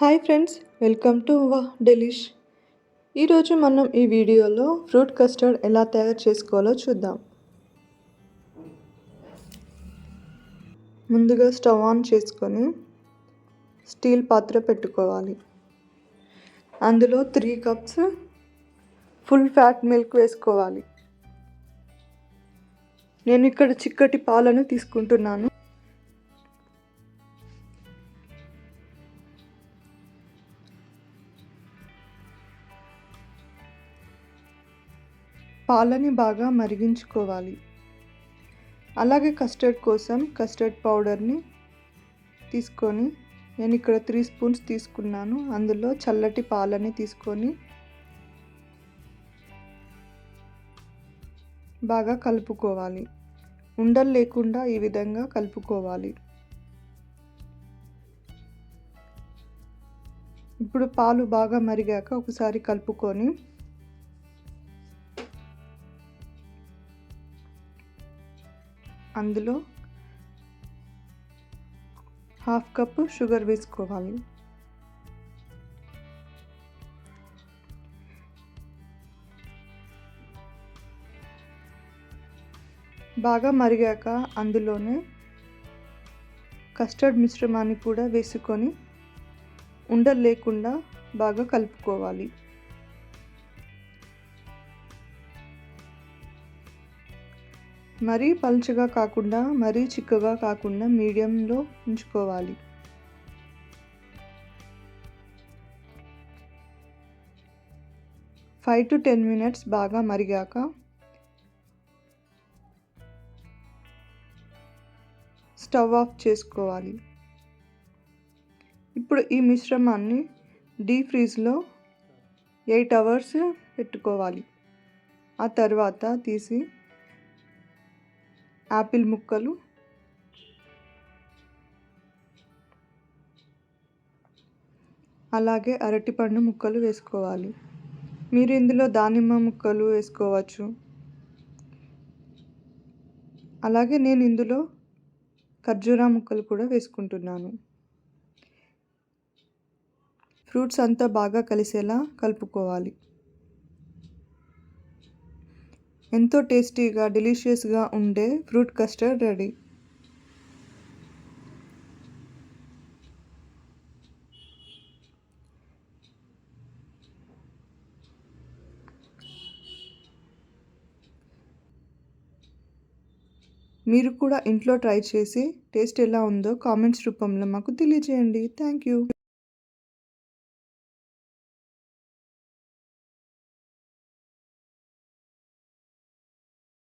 Hi friends welcome to వా delish. ఈరోజు మనం ఈ వీడియోలో ఫ్రూట్ కస్టర్డ్ ఎలా తయారు చేసుకోవాలో చూద్దాం. ముందుగా స్టవ్ ఆన్ చేసుకొని స్టీల్ పాత్ర పెట్టుకోవాలి. అందులో three cups full fat milk వేసుకోవాలి. నేను ఇక్కడ చిక్కటి పాలను తీసుకుంటున్నాను. పాలని బాగా మరిగించుకోవాలి. అలాగే కస్టర్డ్ కోసం కస్టర్డ్ పౌడర్ని తీసుకొని నేను ఇక్కడ త్రీ స్పూన్స్ తీసుకున్నాను. అందులో చల్లటి పాలని తీసుకొని బాగా కలుపుకోవాలి. ఉండలు లేకుండా ఈ విధంగా కలుపుకోవాలి. ఇప్పుడు పాలు బాగా మరిగాక ఒకసారి కలుపుకొని అందులో హాఫ్ కప్పు షుగర్ వేసుకోవాలి. బాగా మరిగాక అందులోనే కస్టర్డ్ మిశ్రమాన్ని కూడా వేసుకొని ఉండలు లేకుండా బాగా కలుపుకోవాలి. మరీ పలుచగా కాకుండా మరీ చిక్కగా కాకుండా మీడియంలో ఉంచుకోవాలి. ఫైవ్ టు టెన్ మినిట్స్ బాగా మరిగాక స్టవ్ ఆఫ్ చేసుకోవాలి. ఇప్పుడు ఈ మిశ్రమాన్ని డీప్ ఫ్రీజ్లో ఎయిట్ అవర్స్ పెట్టుకోవాలి. ఆ తర్వాత తీసి యాపిల్ ముక్కలు. అలాగే అరటిపండు ముక్కలు వేసుకోవాలి. మీరు ఇందులో దానిమ్మ ముక్కలు వేసుకోవచ్చు. అలాగే నేను ఇందులో ఖర్జూరా ముక్కలు కూడా వేసుకుంటున్నాను. ఫ్రూట్స్ అంతా బాగా కలిసేలా కలుపుకోవాలి. ఎంతో టేస్టీగా డెలిషియస్గా ఉండే ఫ్రూట్ కస్టర్డ్ రెడీ. మీరు కూడా ఇంట్లో ట్రై చేసి టేస్ట్ ఎలా ఉందో కామెంట్స్ రూపంలో మాకు తెలియజేయండి. Thank you.